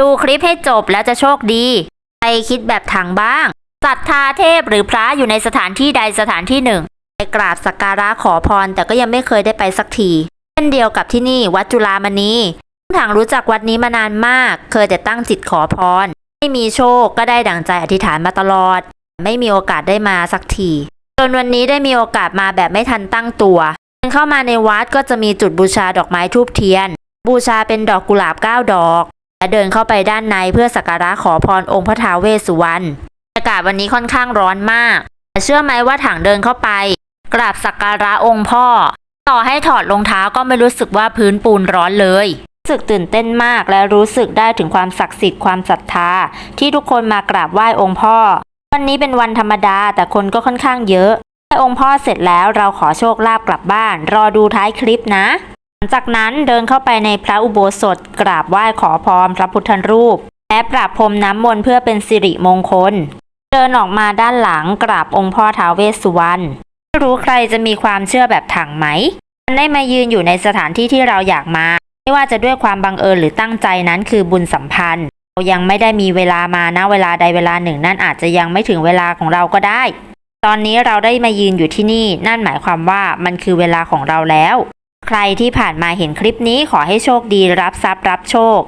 ดูคลิปให้จบแล้วจะโชคดีใครคิดแบบถังบ้างศรัทธาเทพหรือพระอยู่ในสถานที่ใดสถานที่หนึ่งไปกราบสักการะขอพร แต่ก็ยังไม่เคยได้ไปสักทีเช่นเดียวกับที่นี่วัดจุฬามณีถังรู้จักวัดนี้มานานมาก เคยแต่ตั้งจิตขอพร ไม่มีโชคก็ได้ดั่งใจอธิษฐานมาตลอด ไม่มีโอกาสได้มาสักทีจนวันนี้ได้มีโอกาสมาแบบไม่ทันตั้งตัวเดินเข้ามาในวัดก็จะมีจุดบูชาดอกไม้ทูบเทียน บูชาเป็นดอกกุหลาบเก้าดอก และเดินเข้าไปด้านในเพื่อสักการะขอพรองค์พระท้าวเวสสุวรรณ อากาศวันนี้ค่อนข้างร้อนมากแต่เชื่อไหมว่าถังเดินเข้าไป กราบสักการะองค์พ่อ ต่อให้ถอดรองเท้าก็ไม่รู้สึกว่าพื้นปูนร้อนเลย รู้สึกตื่นเต้นมากและรู้สึกได้ถึงความศักดิ์สิทธิ์ความศรัทธา ที่ทุกคนมากราบไหว้องค์พ่อ วันนี้เป็นวันธรรมดาแต่คนก็ค่อนข้างเยอะไหว้องค์พ่อเสร็จแล้วเราขอโชคลาภกลับบ้าน รอดูท้ายคลิปนะ หลังจากนั้นเดินเข้าไปในพระอุโบสถกราบไหว้ขอพรพระพุทธรูป และปราบพรมน้ำมนต์เพื่อเป็นสิริมงคล เดินออกมาด้านหลังกราบองค์พ่อท้าวเวสสุวรรณไม่รู้ใครจะมีความเชื่อแบบถังไหมมันได้มายืนอยู่ในสถานที่ที่เราอยากมา ไม่ว่าจะด้วยความบังเอิญหรือตั้งใจนั้นคือบุญสัมพันธ์ เรายังไม่ได้มีเวลามานะเวลาใดเวลาหนึ่ง นั่นอาจจะยังไม่ถึงเวลาของเราก็ได้ ตอนนี้เราได้มายืนอยู่ที่นี่ นั่นหมายความว่ามันคือเวลาของเราแล้ว ใครที่ผ่านมาเห็นคลิปนี้ขอให้โชคดีรับทรัพย์รับโชค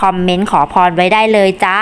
คอมเมนต์ขอพรไว้ได้เลยจ้า